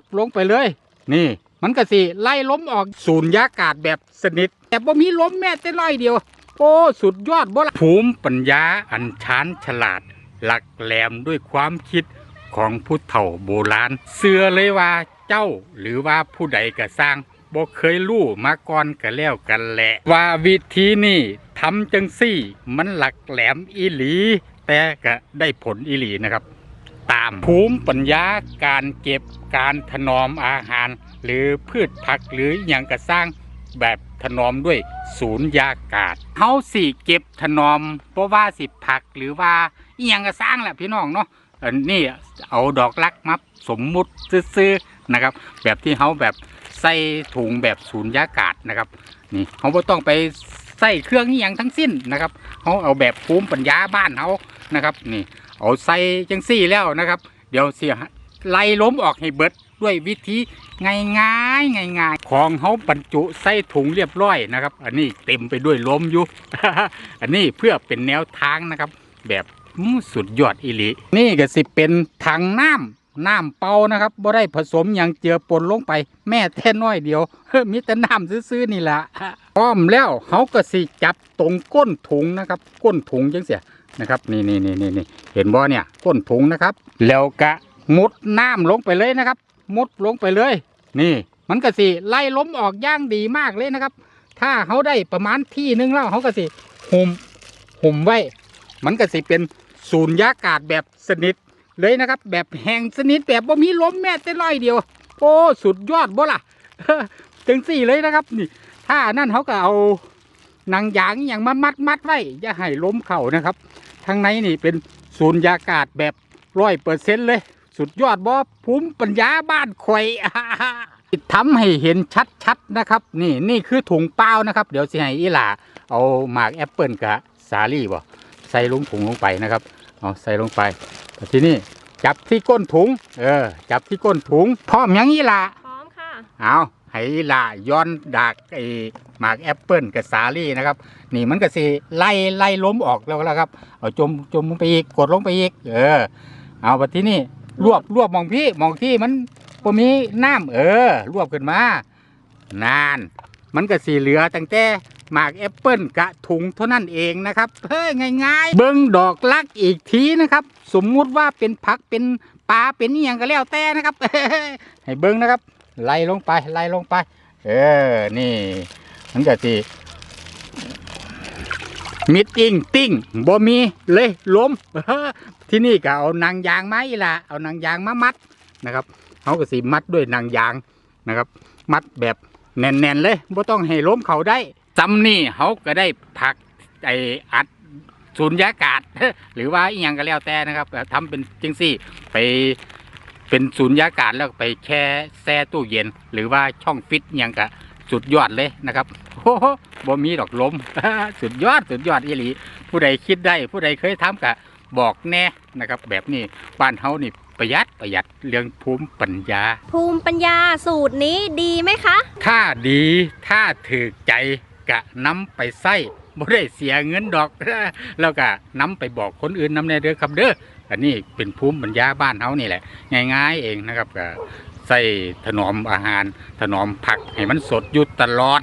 ดลงไปเลย นี่ มันก็สิไล่ล้มออกศูนยากาศแบบสนิท แต่บ่มีล้มแม้แต่น้อยเดียว โอ้สุดยอดบ่ละภูมิปัญญาอันชานฉลาด หลักแหลมด้วยความคิดของผู้เฒ่าโบราณ เสือเลยว่าเจ้าหรือว่าผู้ใดก็สร้างบ่เคยรู้มาก่อนก็แล้วกันแหละ ว่าวิธีนี้ทำจังซี่ มันหลักแหลมอีหลี แต่ก็ได้ผลอีหลีนะครับ ตาม ภูมิปัญญาการเก็บการถนอมอาหาร หรือพืชผักหรืออย่างกระสร้างแบบถนอมด้วยศูนยากาศเฮาสิเก็บถนอมเพราะว่าสิผักหรือว่าอย่างกระสร้างแหละพี่น้องเนาะอันนี้เอาดอกลักมาสมมุติซื้อๆนะครับ แบบที่เฮาแบบใส่ถุงแบบศูนยากาศนะครับนี่เขาบ่ต้องไปใส่เครื่องอย่างทั้งสิ้นนะครับเขาเอาแบบภูมิปัญญาบ้านเขานะครับ นี่ เอาใส่จังซี่แล้วนะครับ เดี๋ยวเสียไล่ล้มออกให้เบิดด้วยวิธีง่ายง่ายง่ายง่ายของเขาบรรจุใส่ถุงเรียบร้อยนะครับ อันนี้เต็มไปด้วยล้มอยู่ อันนี้เพื่อเป็นแนวทางนะครับ แบบสุดยอดอีลีนี่ก็สิเป็นถังน้ำน้ำเปล่านะครับบ่ได้ผสมอย่างเจือปนลงไป แม่แท่น้อยเดียวมีแต่น้ำซื่อๆนี่แหละพร้อมแล้วเขาก็สิจับตรงก้นถุงนะครับ ก้นถุงจังเสีย นะครับ นี่นี่นี่นี่นี่เห็นบ่เนี่ยก้นถุงนะครับ แล้วกะมุดน้ำลงไปเลยนะครับ มุดลงไปเลย นี่ มันก็สิไล่ล้มออกย่างดีมากเลยนะครับ ถ้าเขาได้ประมาณที่หนึงแล้วเขาก็สิหุ่มหุ่มไว้ มันก็สิเป็นศูนยากาศแบบสนิทเลยนะครับ แบบแห้งสนิทแบบบ่มีล้มแม้แต่น้อยเดียว โอ้สุดยอดบ่ล่ะจังสี่เลยนะครับนี่ ถ้านั่นเขาก็เอาหนังยางอย่างมามัดมัดไว้อย่าให้ล้มเข่านะครับ ทางในนี่เป็นศูนยากาศแบบร้อยเปอร์เซ็นต์เลย สุดยอดบอภูมิปัญญาบ้านข่อยทำให้เห็นชัดๆนะครับ นี่นี่คือถุงเปล่านะครับ เดี๋ยวสิให้อีหล่าเอาหมากแอปเปิลกับสาลี่บ่ใส่ลงถุงลงไปนะครับเอาใส่ลงไปแต่ทีนี้จับที่ก้นถุง เออ จับที่ก้นถุง พร้อมยังอีหล่าพร้อมค่ะเอา ให้อีหล่าย้อนดากไอหมากแอปเปิลกับสาลี่นะครับ นี่มันก็สิไล่ไล่ล้มออกแล้วแล้วครับเอาจมจมลงไปอีกกดลงไปอีก เออ เอาไปที่นี่รวบรวบมองพี่มองที่มันบ่มีน้ำเออ รวบขึ้นมานาน มันก็สีเหลือตั้งแต่หมากแอปเปิลกะถุงเท่านั้นเองนะครับเฮ้ยง่ายๆ เบิ้งดอกลักอีกทีนะครับ สมมุติว่าเป็นผักเป็นปลาเป็นอย่างก็แล้วแต่นะครับให้เบิ้งนะครับ ไล่ลงไปไล่ลงไป เออ นี่ มันก็สิมิดอิงติ้งบ่มีเลยล้มที่นี่ก็เอานางยางไม้ละเอานางยางมามัดนะครับเขาก็สิมัดด้วยนางยางนะครับ มัดแบบแน่นๆเลยบ่ต้องให้ล้มเขาได้จำนี่เขาก็ได้ผักไออัดสูญญากาศ หรือว่าอีหยังก็แล้วแต่นะครับทำเป็นจังซี่ ไป เป็นสูญญากาศแล้วก็ไปแช่แช่ตู้เย็น หรือว่าช่องฟิตอิหยังก็สุดยอดเลยนะครับโอ้โหบ่มีดอกลมสุดยอดสุดยอดอีหลี ผู้ใดคิดได้ ผู้ใดเคยทำกะบอกแน่นะครับ แบบนี้บ้านเฮานี่ประหยัดประหยัดเรื่องภูมิปัญญา ภูมิปัญญาสูตรนี้ดีไหมคะถ้าดีถ้าถือใจกะนำไปใส่บ่ได้เสียเงินดอก แล้วก็นำไปบอกคนอื่นนำในเด้อครับเด้อ อันนี้เป็นภูมิปัญญาบ้านเขานี่แหละ ง่าย ๆ เองนะครับก็ใส่ถนอมอาหารถนอมผักให้มันสดอยู่ตลอด